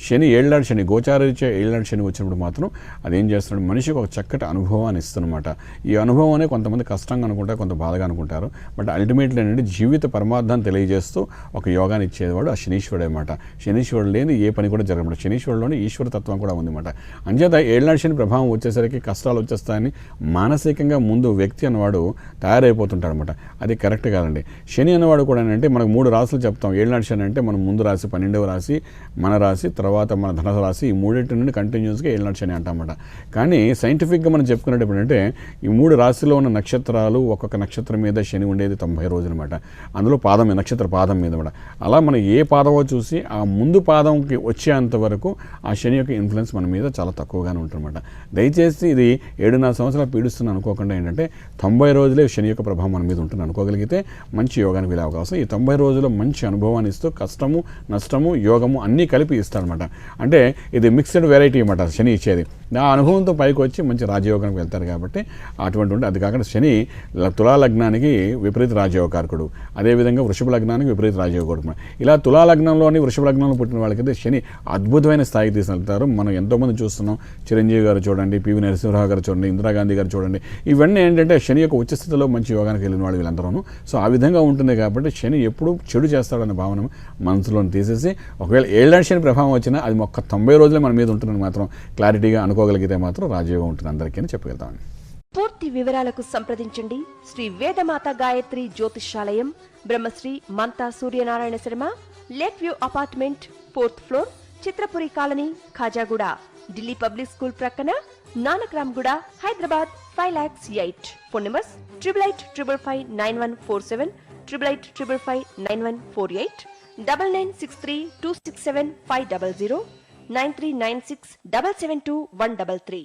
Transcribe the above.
శని ఏళ్ళనాడు శని గోచారీత్యా ఏళ్ళనాడు శని వచ్చినప్పుడు మాత్రం అదేం చేస్తున్నాడు? మనిషికి ఒక చక్కటి అనుభవాన్ని ఇస్తుందన్నమాట ఈ అనుభవం కొంతమంది కష్టంగా అనుకుంటారు కొంత బాధగా అనుకుంటారు. బట్ అల్టిమేట్లీ ఏంటంటే జీవిత పరమార్థాన్ని తెలియజేస్తూ ఒక యోగాన్ని ఇచ్చేవాడు ఆ శనీశ్వరుడు అనమాట శనీశ్వరుడు లేని ఏ పని కూడా జరగమాట శనీశ్వరుడులోని ఈశ్వర తత్వం కూడా ఉందన్నమాట. అంచేత ఏళ్ళనాడు శని ప్రభావం వచ్చేసరికి కష్టాలు వచ్చేస్తాయని మానసికంగా ముందు వ్యక్తి అన్నవాడు తయారైపోతుంటాడు అనమాట అది కరెక్ట్ కాదండి. శని అన్నవాడు కూడా ఏంటంటే మనకు మూడు రాసులు చెప్తాం. ఏళ్ళనాడు శని అంటే మనం ముందు రాసి పన్నెండవ రాసి మన రాసి తర్వాత తర్వాత మన ధనుసు రాశి ఈ మూడింటి నుండి కంటిన్యూస్గా ఏళ్ళనాడు శని అంటామట కానీ సైంటిఫిక్గా మనం చెప్పుకునేటప్పుడు అంటే ఈ మూడు రాశిలో ఉన్న నక్షత్రాలు ఒక్కొక్క నక్షత్రం మీద శని ఉండేది తొంభై రోజులు అనమాట అందులో పాదం నక్షత్ర పాదం మీద కూడా అలా మనం ఏ పాదమో చూసి ఆ ముందు పాదంకి వచ్చేంత వరకు ఆ శని యొక్క ఇన్ఫ్లుయెన్స్ మన మీద చాలా తక్కువగానే ఉంటుందన్నమాట. దయచేసి ఇది ఏడున్నర సంవత్సరాలు పీడిస్తుంది అనుకోకుండా ఏంటంటే తొంభై రోజులే శని యొక్క ప్రభావం మన మీద ఉంటుంది అనుకోగలిగితే మంచి యోగానికి వెళ్ళే అవకాశం. ఈ తొంభై రోజుల్లో మంచి అనుభవాన్ని ఇస్తూ కష్టము నష్టము యోగము అన్నీ కలిపి అనమాట అంటే ఇది మిక్స్డ్ వెరైటీ అనమాట శని ఇచ్చేది. నా అనుభవంతో పైకి వచ్చి మంచి రాజయోగానికి వెళ్తారు కాబట్టి అటువంటి ఉంటే అది కాకుండా శని తులాలగ్నానికి తులా లగ్నానికి విపరీత రాజయోగకారకుడు. అదేవిధంగా వృషభ లగ్నానికి విపరీత రాజయోగకుడు ఇలా తులా లగ్నంలోని వృషభ లగ్నంలో పుట్టిన వాళ్ళకైతే శని అద్భుతమైన స్థాయికి తీసుకెళ్తారు. మనం ఎంతోమంది చూస్తున్నాం. చిరంజీవి గారు చూడండి పివి నరసింహరావు గారు చూడండి ఇందిరాగాంధీ గారు చూడండి. ఇవన్నీ ఏంటంటే శని యొక్క ఉచ్చస్థితిలో మంచి యోగానికి వెళ్ళిన వాళ్ళు వీళ్ళందరూ సో ఆ విధంగా ఉంటుంది కాబట్టి శని ఎప్పుడు చెడు చేస్తాడన్న భావన మనసులో తీసేసి ఒకవేళ ఏళ్ళ శని ప్రభావం వచ్చినా అది ఒక్క తొంభై రోజులే మన మీద ఉంటుందని మాత్రం క్లారిటీగా అనుకోగలిగితే మాత్రం రాజయోగం ఉంటుంది అందరికీ అని చెప్పగలుగుతామండి. పూర్తి వివరాలకు సంప్రదించండి. Shri Vedamata Gayatri Jyotishalayam Brahmasri Mantha Suryanarayana Sharma lake view apartment fourth floor Chitrapuri colony Khajaguda Delhi public school ప్రక్కన Nanakramguda Hyderabad five lakhs eight. Phone numbers triple eight triple five nine one four seven triple eight triple five nine one four eight double nine six three two six seven five double zero nine three nine six double seven two one double three.